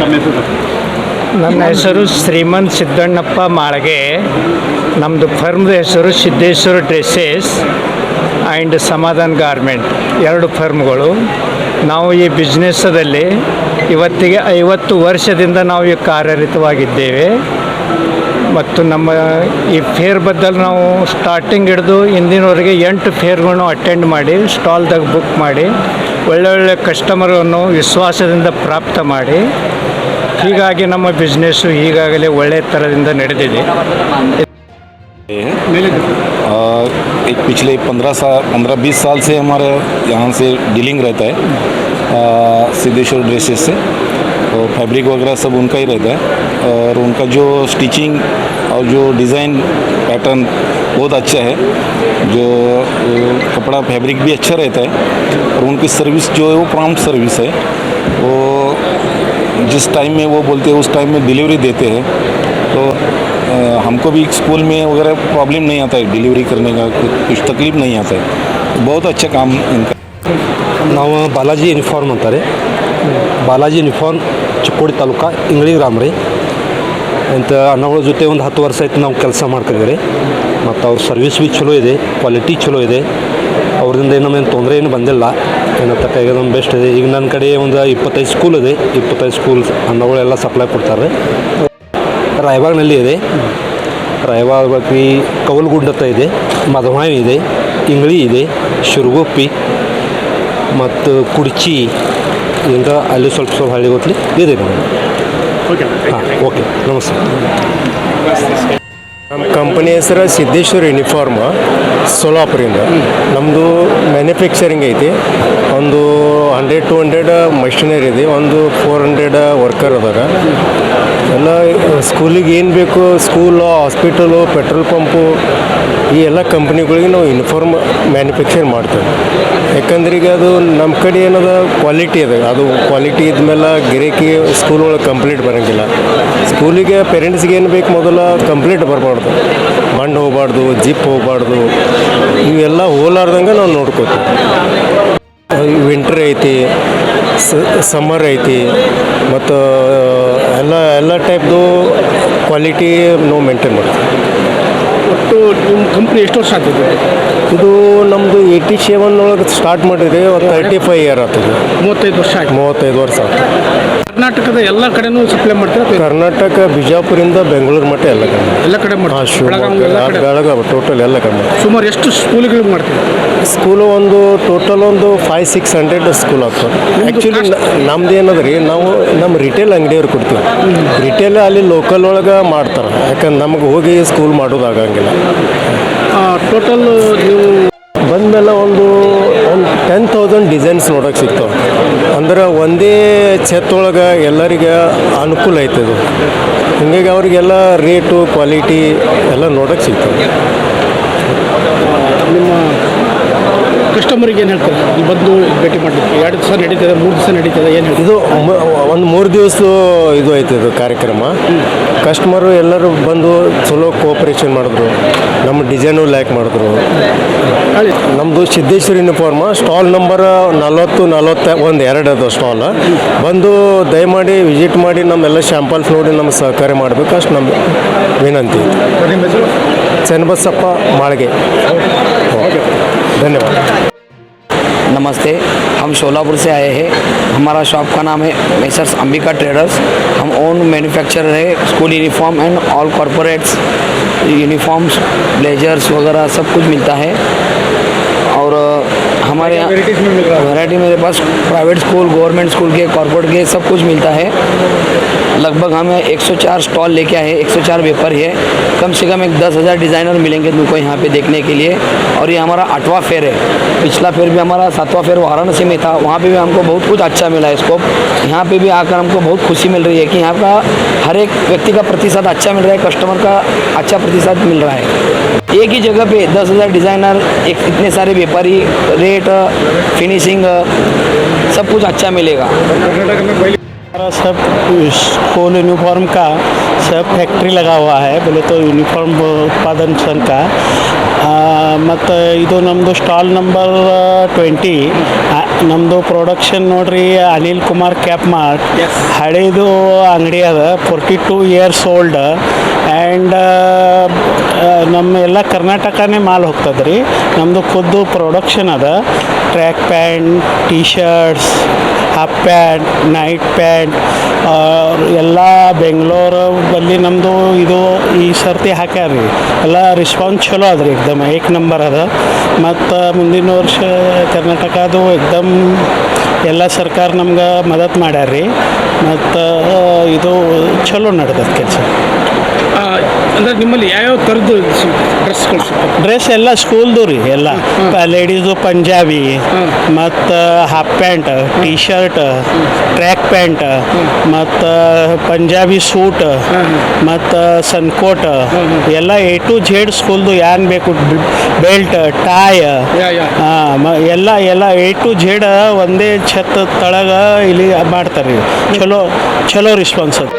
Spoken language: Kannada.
ತಮ್ಮ ಹೆಸರು ನನ್ನ ಹೆಸರು ಶ್ರೀಮಂತ್ ಸಿದ್ದಣ್ಣಪ್ಪ ಮಾಳಗೆ. ನಮ್ಮದು ಫರ್ಮ್ದ ಹೆಸರು Siddeshwara dresses and Samadhan garment ಎರಡು ಫರ್ಮ್ಗಳು. ನಾವು ಈ ಬಿಸ್ನೆಸ್ಸದಲ್ಲಿ ಇವತ್ತಿಗೆ ಐವತ್ತು ವರ್ಷದಿಂದ ನಾವು ಈ ಕಾರ್ಯರತವಾಗಿದ್ದೇವೆ ಮತ್ತು ನಮ್ಮ ಈ ಫೇರ್ ಬದಲು ನಾವು ಸ್ಟಾರ್ಟಿಂಗ್ ಹಿಡಿದು ಇಂದಿನವರೆಗೆ ಎಂಟು ಫೇರ್ಗಳನ್ನು ಅಟೆಂಡ್ ಮಾಡಿ ಸ್ಟಾಲ್ದಾಗ ಬುಕ್ ಮಾಡಿ ಒಳ್ಳೊಳ್ಳೆ ಕಸ್ಟಮರನ್ನು ವಿಶ್ವಾಸದಿಂದ ಪ್ರಾಪ್ತ ಮಾಡಿ ಹೀಗಾಗಿ ನಮ್ಮ ಬಿಸ್ನೆಸ್ಸು ಈಗಾಗಲೇ ಒಳ್ಳೆಯ ಥರದಿಂದ ನಡೆದಿದೆ ಮೇಲೆ अ, एक पिछले पंद्रह साल पंद्रह बीस साल से हमारे यहाँ से डीलिंग रहता है अ, सिद्धेश्वर ड्रेसेस से तो फैब्रिक वगैरह सब उनका ही रहता है और उनका जो स्टिचिंग और जो डिज़ाइन पैटर्न बहुत अच्छा है जो अ, कपड़ा फैब्रिक भी अच्छा रहता है और उनकी सर्विस जो है वो प्रॉम्प्ट सर्विस है वो जिस टाइम में वो बोलते हैं उस टाइम में डिलीवरी देते हैं तो अ, हमको भी स्कूल में वगैरह प्रॉब्लम नहीं आता है डिलीवरी करने का कुछ कुछ तकलीफ नहीं आता है बहुत अच्छा काम इनका ನಾವು ಬಾಲಾಜಿ ಯೂನಿಫಾರ್ಮ್ ಅಂತಾರೆ ಬಾಲಾಜಿ ಯೂನಿಫಾರ್ಮ್ ಚಿಕ್ಕೋಡಿ ತಾಲೂಕು ಇಂಗ್ಳಿ ಗ್ರಾಮ ರೀ ಅಂತ ಅಣ್ಣಗಳ ಜೊತೆ ಒಂದು ಹತ್ತು ವರ್ಷ ಆಯ್ತು ನಾವು ಕೆಲಸ ಮಾಡ್ತಿದ್ದೀವಿ ಮತ್ತು ಅವ್ರ ಸರ್ವಿಸ್ ಭೀ ಚಲೋ ಇದೆ ಕ್ವಾಲಿಟಿ ಚಲೋ ಇದೆ ಅವ್ರಿಂದ ಏನು ನಮಗೇನು ತೊಂದರೆ ಏನು ಬಂದಿಲ್ಲ ಏನಂತ ಕೈಗೆ ನಮ್ಮ ಬೆಸ್ಟ್ ಇದೆ. ಈಗ ನನ್ನ ಕಡೆ ಒಂದು ಇಪ್ಪತ್ತೈದು ಸ್ಕೂಲ್ ಇದೆ. ಇಪ್ಪತ್ತೈದು ಸ್ಕೂಲ್ ಅನ್ನೋಗಳೆಲ್ಲ ಸಪ್ಲೈ ಕೊಡ್ತಾರೆ. ರಾಯಬಾಗ್ನಲ್ಲಿ ಇದೆ. ರಾಯಬಾಗ್ ಬಾಕಿ ಕವಲ್ಗುಂಡ್ ಅಂತ ಇದೆ. ಮದವಾಯಿ ಇದೆ. ಇಂಗ್ಳಿ ಇದೆ. ಶಿರುಗುಪ್ಪಿ ಮತ್ತು ಕುಡ್ಚಿ. ಹಿಂಗ ಅಲ್ಲಿ ಸ್ವಲ್ಪ ಸ್ವಲ್ಪ ಹಳ್ಳಿ ಗೊತ್ತಲಿ ಇದೆ ನೋಡಿ. ಓಕೆ ಹಾಂ ಓಕೆ ನಮಸ್ತೆ. ನಮ್ಮ ಕಂಪನಿ ಹೆಸರು ಸಿದ್ದೇಶ್ವರ ಯೂನಿಫಾರ್ಮ್ ಸೋಲಾಪುರಿಂದ ನಮ್ಮದು ಮ್ಯಾನುಫ್ಯಾಕ್ಚರಿಂಗ್ ಐತಿ. ಒಂದು ಹಂಡ್ರೆಡ್ ಟು ಹಂಡ್ರೆಡ್ ಮಷಿನರಿ ಇದೆ. ಒಂದು ಫೋರ್ ಹಂಡ್ರೆಡ್ ವರ್ಕರ್ ಅದಾರ. ಎಲ್ಲ, ಸ್ಕೂಲಿಗೆ ಏನು ಬೇಕು, ಸ್ಕೂಲು, ಹಾಸ್ಪಿಟಲು, ಪೆಟ್ರೋಲ್ ಪಂಪು, ಈ ಎಲ್ಲ ಕಂಪ್ನಿಗಳಿಗೆ ನಾವು ಯೂನಿಫಾರ್ಮ್ ಮ್ಯಾನುಫ್ಯಾಕ್ಚರ್ ಮಾಡ್ತೇವೆ. ಯಾಕಂದ್ರೆ ಈಗ ಅದು ನಮ್ಮ ಕಡೆ ಏನದ ಕ್ವಾಲಿಟಿ ಅದ. ಅದು ಕ್ವಾಲಿಟಿ ಇದ್ಮೇಲೆ ಗಿರಾಕಿ ಸ್ಕೂಲ್ ಒಳಗೆ ಕಂಪ್ಲೀಟ್ ಬರೋಂಗಿಲ್ಲ. ಸ್ಕೂಲಿಗೆ ಪೇರೆಂಟ್ಸ್ಗೆ ಏನು ಬೇಕು ಮೊದಲ ಕಂಪ್ಲೀಟ್ ಬರಬಾರ್ದು. ಮಣ್ಣು ಹೋಗಬಾರ್ದು, ಜಿಪ್ ಹೋಗಬಾರ್ದು, ಇವೆಲ್ಲ ಹೋಲಾರ್ದಂಗೆ ನಾವು ನೋಡ್ಕೋತೀವಿ. ವಿಂಟ್ರ್ ಐತಿ. ಸಮ್ಮರ್ ಐತಿ. ಮತ್ತು ಎಲ್ಲ ಎಲ್ಲ ಟೈಪ್ದು ಕ್ವಾಲಿಟಿ ನಾವು ಮೇಂಟೈನ್ ಮಾಡ್ತೀವಿ. ಒಟ್ಟು ನಿಮ್ಮ ಕಂಪ್ನಿ ಎಷ್ಟು ವರ್ಷ ಆಗ್ತದೆ ಇದು? ನಮ್ಮದು ಏಯ್ಟಿ ಸೆವೆನ್ ಒಳಗೆ ಸ್ಟಾರ್ಟ್ ಮಾಡಿದೆ ಒಂದು ತರ್ಟಿ ಫೈವ್ ಇಯರ್ ಆಗ್ತದೆ ಮೂವತ್ತೈದು ವರ್ಷ ಆಯ್ತು. ಮೂವತ್ತೈದು ವರ್ಷ ಆಗ್ತದೆ ಕರ್ನಾಟಕದ ಎಲ್ಲ ಕಡೆನೂ ಸಪ್ಲೈ ಮಾಡ್ತೀರಾ? ಕರ್ನಾಟಕ ಬಿಜಾಪುರಿಂದ ಬೆಂಗಳೂರು ಮಟ್ಟ ಎಲ್ಲ ಕಡೆ ಎಲ್ಲ ಕಡೆ ಮಾಡ್ತೀರಾ? ಶಿವಮೊಗ್ಗ ಬೆಳಗಾವಿ ಟೋಟಲ್ ಎಲ್ಲ ಕಡೆ ಸುಮಾರು ಎಷ್ಟು ಸ್ಕೂಲ್ಗಳಿಗೆ ಮಾಡ್ತೀವಿ ಸ್ಕೂಲು ಒಂದು ಟೋಟಲ್ ಒಂದು ಫೈವ್ ಸಿಕ್ಸ್ ಹಂಡ್ರೆಡ್ ಸ್ಕೂಲ್ ಆಗ್ತದೆ. ಆ್ಯಕ್ಚುಲಿ ನಮ್ದು ಏನದ ರೀ ನಾವು ನಮ್ಮ ರಿಟೇಲ್ ಅಂಗಡಿಯವ್ರು ಕೊಡ್ತೀವಿ. ರಿಟೇಲ್ ಅಲ್ಲಿ ಲೋಕಲ್ ಒಳಗೆ ಮಾಡ್ತಾರೆ. ಯಾಕಂದ್ರೆ ನಮಗೆ ಹೋಗಿ ಸ್ಕೂಲ್ ಮಾಡೋದಾಗಂಗಿಲ್ಲ ಟೋಟಲ್ ನೀವು ಬಂದಮೇಲೆ ಒಂದು ಒಂದು ಟೆನ್ ತೌಸಂಡ್ ಡಿಸೈನ್ಸ್ ನೋಡೋಕೆ ಸಿಗ್ತಾವೆ ಅಂದ್ರೆ ಒಂದೇ ಛತ್ ಒಳಗೆ ಎಲ್ಲರಿಗೆ ಅನುಕೂಲ ಐತದು ಹಿಂಗಾಗಿ ಅವ್ರಿಗೆಲ್ಲ ರೇಟು ಕ್ವಾಲಿಟಿ ಎಲ್ಲ ನೋಡೋಕೆ ಸಿಗ್ತವೆ ಕಸ್ಟಮರಿಗೆ ಏನು ಹೇಳ್ತಾರೆ? ಇಲ್ಲಿ ಬಂದು ಭೇಟಿ ಮಾಡಲಿಕ್ಕೆ. ಎರಡು ದಿವಸ ನಡೀತದೆ ಮೂರು ದಿವಸ ನಡೀತದೆ ಏನು ಇದು ಒಂದು ಮೂರು ದಿವಸ ಇದು ಐತೆ ಇದು ಕಾರ್ಯಕ್ರಮ. ಕಸ್ಟಮರು ಎಲ್ಲರೂ ಬಂದು ಚಲೋ ಕೋಪರೇಷನ್ ಮಾಡಿದ್ರು. ನಮ್ಮ ಡಿಸೈನು ಲೈಕ್ ಮಾಡಿದ್ರು. ನಮ್ಮದು ಸಿದ್ದೇಶ್ವರ ಯೂನಿಫಾರ್ಮ್ ಸ್ಟಾಲ್ ನಂಬರ್ ನಲವತ್ತು ನಲವತ್ತ ಒಂದು ಎರಡು ಅದು ಸ್ಟಾಲ್ ಬಂದು ದಯಮಾಡಿ ವಿಸಿಟ್ ಮಾಡಿ ನಮ್ಮೆಲ್ಲ ಶ್ಯಾಂಪಲ್ಸ್ ನೋಡಿ ನಮ್ಮ ಸಹಕಾರ ಮಾಡಬೇಕು ಅಷ್ಟು ನಮ್ಮ ವಿನಂತಿ ಚನ್ನಬಸಪ್ಪ ಮಾಳಿಗೆ. ಧನ್ಯವಾದ. नमस्ते, हम शोलापुर से आए हैं। हमारा शॉप का नाम है मेसर्स अंबिका ट्रेडर्स हम ओन मैन्युफैक्चरर है school uniform and all corporates uniforms blazers वगैरह सब कुछ मिलता है। हमारे यहाँ वैरायटी मेरे पास प्राइवेट स्कूल गवर्नमेंट स्कूल के कॉरपोरेट के सब कुछ मिलता है। लगभग हमें 104 स्टॉल लेके आए हैं 104 वेपर है। कम से कम एक दस हज़ार डिज़ाइनर मिलेंगे तुमको यहाँ पे देखने के लिए। और ये हमारा आठवां फेयर है। पिछला फेयर भी हमारा सातवां फेयर वाराणसी में था। वहाँ पे भी हमको बहुत कुछ अच्छा मिला है स्कोप यहाँ पे भी आकर हमको बहुत खुशी मिल रही है कि यहाँ का हर एक व्यक्ति का प्रतिशत अच्छा मिल रहा है कस्टमर का अच्छा प्रतिशत मिल रहा है। एक ही जगह पे दस हज़ार डिज़ाइनर एक इतने सारे व्यापारी रेट फिनिशिंग सब कुछ अच्छा मिलेगा हमारा सब स्कूल यूनिफॉर्म का सब फैक्ट्री लगा हुआ है बोले तो यूनिफॉर्म उत्पादन संघ का आ, ಮತ್ತು ಇದು ನಮ್ಮದು ಸ್ಟಾಲ್ ನಂಬರ್ ಟ್ವೆಂಟಿ ನಮ್ಮದು ಪ್ರೊಡಕ್ಷನ್ ನೋಡ್ರಿ Anil Kumar cap mart Yes. ಹಳೇದು ಅಂಗಡಿ ಅದ forty two years old and ನಮ್ಮ ಎಲ್ಲ ಕರ್ನಾಟಕನೇ ಮಾಲ್ ಹೋಗ್ತದೆ ರೀ ನಮ್ಮದು ಖುದ್ದು ಪ್ರೊಡಕ್ಷನ್ ಅದ. Track pant T shirts half pant night pant ಎಲ್ಲ ಬೆಂಗಳೂರು ಬಲ್ಲಿ ನಮ್ಮದು ಇದು ಈ ಸರ್ತಿ ಹಾಕ್ಯಾರ ರೀ ಎಲ್ಲ ರಿಸ್ಪಾನ್ಸ್ ಚಲೋ ಅದ ರೀ ಎಕ್ದಮ್. ಏಕ್ ನಂಬರ್ ಅದ. ಮತ್ತು ಮುಂದಿನ ವರ್ಷ ಕರ್ನಾಟಕದು ಎಕ್ದಮ್ ಎಲ್ಲ ಸರ್ಕಾರ ನಮ್ಗೆ ಮದತ್ ಮಾಡ್ಯಾರ ರೀ ಮತ್ತು, ಇದು ಚಲೋ ನಡ್ದದ ಕೆಲಸ. ಅಂದರೆ ನಿಮ್ಮಲ್ಲಿ ಯಾವ್ಯಾವ ಥರದ್ದು ಡ್ರೆಸ್ಗಳು ಸಿಗ್ತವೆ ಡ್ರೆಸ್ ಎಲ್ಲ ಸ್ಕೂಲ್ದು ರೀ ಎಲ್ಲ. ಲೇಡೀಸು ಪಂಜಾಬಿ ಮತ್ತು half pant T shirt track pant ಮತ್ತು ಪಂಜಾಬಿ ಸೂಟ್ ಮತ್ತು ಸನ್ಕೋಟ್ ಎಲ್ಲ ಎ ಟು ಝೇಡ್ ಸ್ಕೂಲ್ದು ಏನು ಬೇಕು ಬೆಲ್ಟ್ ಟಾಯ್. ಎಲ್ಲ ಎಲ್ಲ ಎ ಟು ಝೇಡ್ ಒಂದೇ ಛತ್ ತಳಗ ಇಲ್ಲಿ ಮಾಡ್ತಾರೆ ರೀ ಚಲೋ ಚಲೋ ರಿಸ್ಪಾನ್ಸ್ ಅದು.